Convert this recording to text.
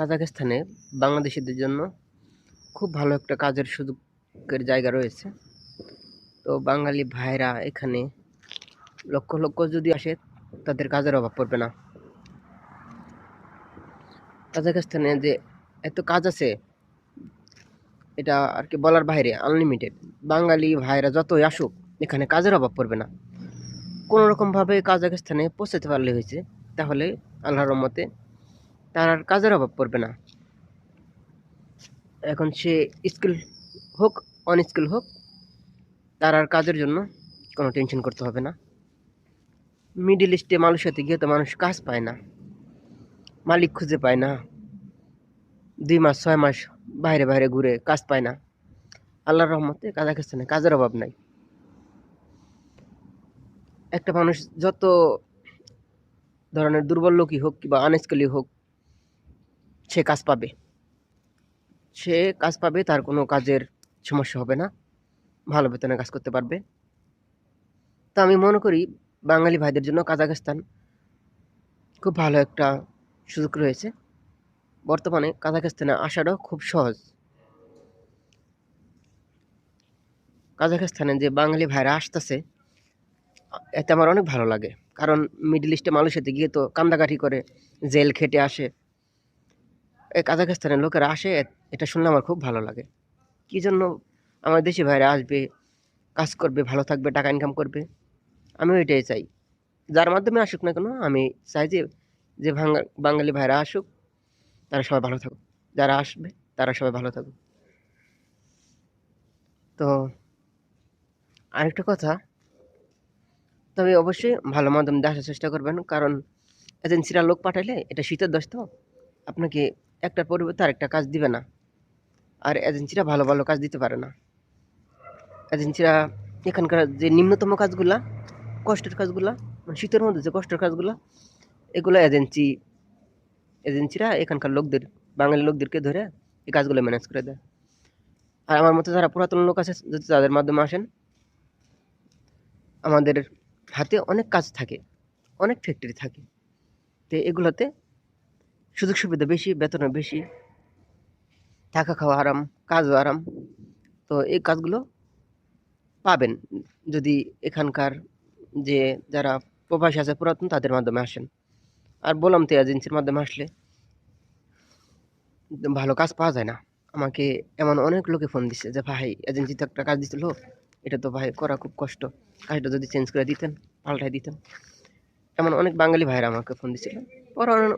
কাজাখস্তানে বাংলাদেশিদের জন্য খুব ভালো একটা কাজের সুযোগের জায়গা রয়েছে। তো বাঙালি ভাইরা এখানে লক্ষ লক্ষ যদি আসে, তাদের কাজের অভাব পড়বে না। কাজাখস্তানে যে এত কাজ আছে, এটা আর কি বলার বাইরে আনলিমিটেড বাঙালি ভাইরা যতই আসুক, এখানে কাজের অভাব পড়বে না। কোনো রকমভাবে কাজাখস্তানে পৌঁছাতে পারলে হয়েছে, তাহলে আল্লাহর রহমতে তার আর কাজের অভাব পড়বে না। এখন সে স্কিল হোক অনস্কিল হোক, তার আর কাজের জন্য কোনো টেনশন করতে হবে না। মিডিল ইস্টে মালয়েশিয়াতে গিয়ে তো মানুষ কাজ পায় না, মালিক খুঁজে পায় না, দুই মাস, ছয় মাস বাইরে বাইরে ঘুরে কাজ পায় না। আল্লাহর রহমতে কাজাখস্তানে কাজের অভাব নাই। একটা মানুষ যত ধরনের দুর্বল লোকই হোক কিংবা আনস্কিলই হোক সে কাজ পাবে। সে কাজ পাবে, তার কোনো কাজের সমস্যা হবে না। ভালো বেতনে কাজ করতে পারবে। তো আমি মনে করি বাঙালি ভাইদের জন্য কাজাখস্তান খুব ভালো একটা সুযোগ রয়েছে। বর্তমানে কাজাখস্তানে আসাটাও খুব সহজ। কাজাখস্তানে যে বাঙালি ভাইরা আসতেছে এতে আমার অনেক ভালো লাগে। কারণ মিডল ইস্টে মালয়েশিয়াতে গিয়ে তো কান্দাকাঠি করে, জেল খেটে আসে। কাজাখস্তানের লোকেরা আসে এটা শুনলে আমার খুব ভালো লাগে। কী জন্য আমার দেশি ভাইরা আসবে, কাজ করবে, ভালো থাকবে, টাকা ইনকাম করবে? আমিও এটাই চাই। যার মাধ্যমে আসুক না কেন, আমি চাই যে যে বাঙালি ভাইরা আসুক, তারা সবাই ভালো থাকুক। যারা আসবে, তারা সবাই ভালো থাকুক। তো আরেকটা কথা, তবে অবশ্যই ভালো মাধ্যম আসার চেষ্টা করবেন, কারণ এজেন্সিরা লোক পাঠাইলে এটা শীতের দশ তো। আপনাকে একটার পরিবর্তে আরেকটা কাজ দিবে না। আর এজেন্সিরা ভালো ভালো কাজ দিতে পারে না। এজেন্সিরা এখানকার যে নিম্নতম কাজগুলা, কষ্টের কাজগুলা মানে শীতের মধ্যে যে কষ্টের কাজগুলা, এগুলো এজেন্সি এজেন্সিরা এখানকার লোকদের, বাঙালি লোকদেরকে ধরে এই কাজগুলো ম্যানেজ করে দেয়। আর আমার মতো যারা পুরাতন লোক আছে, যদি তাদের মাধ্যমে আসেন, আমাদের হাতে অনেক কাজ থাকে, অনেক ফ্যাক্টরি থাকে। তো এগুলোতে সুযোগ সুবিধা বেশি, বেতনও বেশি, থাকা খাওয়া আরাম, কাজও আরাম। তো এই কাজগুলো পাবেন যদি এখানকার যে যারা প্রবাসী আছে, পুরাতন, তাদের মাধ্যমে আসেন। আর বললাম তো, এজেন্সির মাধ্যমে আসলে ভালো কাজ পাওয়া যায় না। আমাকে এমন অনেক লোকে ফোন দিচ্ছে যে, ভাই এজেন্সিতে একটা কাজ দিছিল, এটা তো ভাই করা খুব কষ্ট। কাজটা যদি চেঞ্জ করে দিতেন পাল্টাই দিতেন। এমন অনেক বাঙালি ভাইরা আমাকে ফোন দিচ্ছিল পরে অনেক